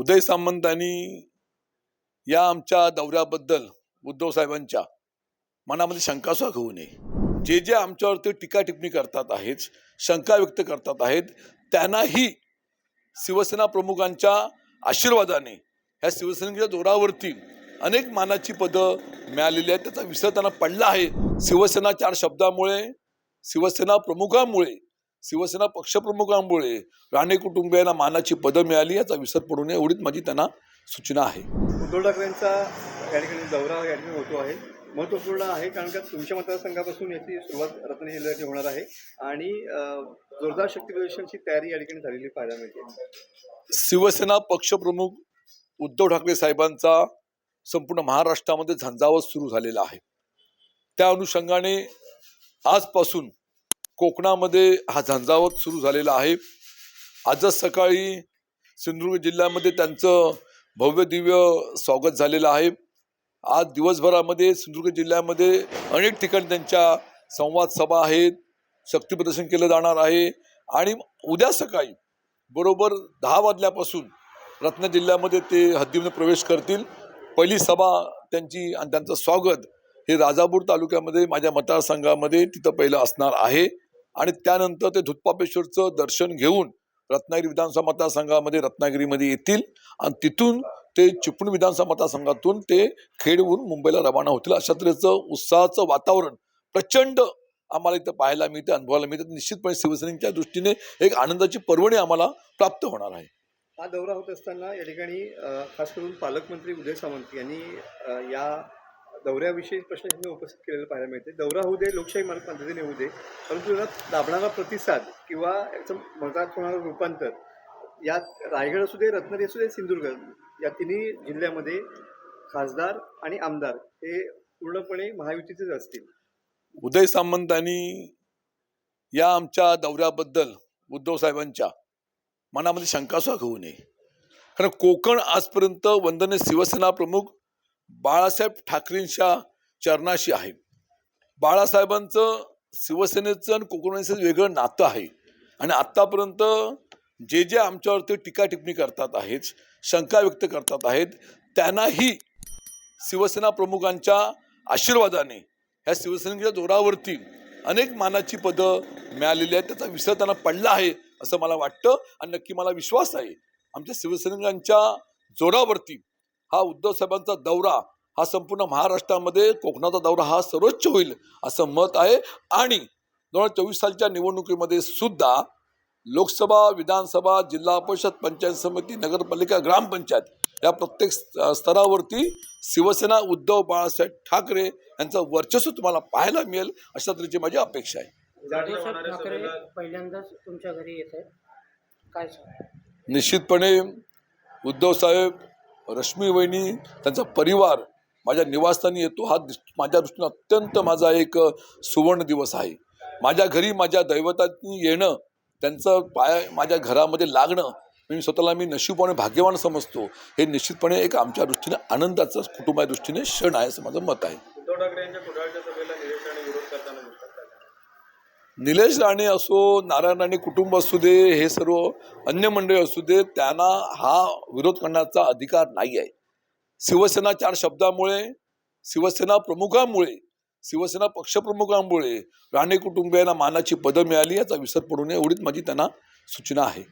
उदय सामंतांनी या आमच्या दौऱ्याबद्दल उद्धव साहेबांच्या मनामध्ये शंकासुद्धा घेऊ नये. जे जे आमच्यावरती टीका टिप्पणी करतात आहेत शंका व्यक्त करतात आहेत त्यांनाही शिवसेना प्रमुखांच्या आशीर्वादाने ह्या शिवसेनेच्या जोरावरती अनेक मानाची पदं मिळालेली आहेत. त्याचा विसर त्यांना पडला आहे. शिवसेना चार शब्दामुळे शिवसेना प्रमुखांमुळे शिवसेना पक्षप्रमुखांमुळे राणे कुटुंबियांना मानाची पदं मिळाली याचा विसर पडू नये एवढीच माझी त्यांना सूचना आहे. उद्धव ठाकरेंचा या ठिकाणी दौरा या ठिकाणी होतो आहे. महत्त्वपूर्ण आहे कारण का तुमच्या मतदारसंघापासून याची सुरुवात रत्नागिरी जिल्ह्याची होणार आहे आणि जोरदार शक्ती प्रदर्शनाची तयारी या ठिकाणी झालेली पाहायला मिळते. शिवसेना पक्षप्रमुख उद्धव ठाकरे साहेबांचा संपूर्ण महाराष्ट्रामध्ये झंझावत सुरू झालेला आहे. त्या अनुषंगाने आजपासून कोकणामध्ये हा झंझावत सुरू झालेला आहे. आजच सकाळी सिंधुदुर्ग जिल्ह्यामध्ये त्यांचं भव्य दिव्य स्वागत झालेलं आहे. आज दिवसभरामध्ये सिंधुदुर्ग जिल्ह्यामध्ये अनेक ठिकाणी त्यांच्या संवाद सभा आहेत. शक्ती प्रदर्शन केलं जाणार आहे. आणि उद्या सकाळी बरोबर दहा वाजल्यापासून रत्न जिल्ह्यामध्ये ते हद्दीमध्ये प्रवेश करतील. पहिली सभा त्यांची आणि त्यांचं स्वागत हे राजापूर तालुक्यामध्ये माझ्या मतदारसंघामध्ये तिथं पहिलं असणार आहे. आणि त्यानंतर ते धुतपापेश्वरचं दर्शन घेऊन रत्नागिरी विधानसभा मतदारसंघामध्ये रत्नागिरीमध्ये येतील. आणि तिथून ते चिपळूण विधानसभा मतदारसंघातून ते खेडवरून मुंबईला रवाना होतील. अशा तऱ्हेचं उत्साहाचं वातावरण प्रचंड आम्हाला इथं पाहायला मिळते अनुभवायला मिळते निश्चितपणे शिवसेनेच्या दृष्टीने एक आनंदाची पर्वणी आम्हाला प्राप्त होणार आहे. हा दौरा होत असताना या ठिकाणी खास करून पालकमंत्री उदय सामंत यांनी या दौऱ्याविषयी प्रश्न त्यांनी उपस्थित केलेलं पाहायला मिळते. दौरा होऊ दे लोकशाही मार्ग पद्धतीने होऊ दे परंतु त्याला लाभणारा प्रतिसाद किंवा याचं मतात होणारं रूपांतर यात रायगड असू दे रत्नागिरी असू दे सिंधुदुर्ग या तिन्ही जिल्ह्यामध्ये खासदार आणि आमदार हे पूर्णपणे महायुतीचेच असतील. उदय सामंतांनी या आमच्या दौऱ्याबद्दल उद्धव साहेबांच्या मनामध्ये शंकासुद्धा होऊ नये. कारण कोकण आजपर्यंत वंदने शिवसेना प्रमुख बाळासाहेब ठाकरेंच्या चरणाशी आहे. बाळासाहेबांचं शिवसेनेचं आणि कोकणचं वेगळं नातं आहे. आणि आत्तापर्यंत जे जे आमच्यावरती टीका टिप्पणी करतात आहेत शंका व्यक्त करतात आहेत त्यांनाही शिवसेना प्रमुखांच्या आशीर्वादाने ह्या शिवसेनेच्या जोरावरती अनेक मानाची पदं मिळालेली आहेत. त्याचा विसर त्यांना पडला आहे असं मला वाटतं. आणि नक्की मला विश्वास आहे. आमच्या शिवसैनिकांच्या जोरावरती हा उद्धव साहेबांचा दौरा हा संपूर्ण महाराष्ट्रामध्ये कोकणाचा दौरा हा सर्वोच्च होईल असं मत आहे. आणि दोन हजार चोवीस सालच्या निवडणुकीमध्ये सुद्धा लोकसभा विधानसभा जिल्हा परिषद पंचायत समिती नगरपालिका ग्रामपंचायत या प्रत्येक स्त- स्तरावरती शिवसेना उद्धव बाळासाहेब ठाकरे यांचं वर्चस्व तुम्हाला पाहायला मिळेल अशा तऱ्हेची माझी अपेक्षा आहे. ठाकरे पहिल्यांदाच तुमच्या घरी येत आहेत. काय निश्चितपणे उद्धव साहेब रश्मी वहिनी त्यांचा परिवार माझ्या निवासस्थानी येतो. हा दिस- माझ्या दृष्टीने अत्यंत माझा एक सुवर्ण दिवस आहे. माझ्या घरी माझ्या दैवतांनी येणं त्यांचं पाय माझ्या घरामध्ये लागणं मी स्वतःला मी नशीबवाने भाग्यवान समजतो हे निश्चितपणे एक आमच्या दृष्टीने आनंदाचं कुटुंबाच्या दृष्टीने क्षण आहे असं माझं मत आहे. उद्धव ठाकरे यांच्या कुडाळच्या सभेला विरोध करताना निलेश राणे असो नारायण राणे कुटुंब असू दे हे सर्व अन्य मंडळी असू दे त्यांना हा विरोध करण्याचा अधिकार नाही आहे. शिवसेना चार शब्दामुळे शिवसेना प्रमुखांमुळे शिवसेना पक्षप्रमुखांमुळे राणे कुटुंबियांना मानाची पदं मिळाली याचा विसर पडू नये एवढीच माझी त्यांना सूचना आहे.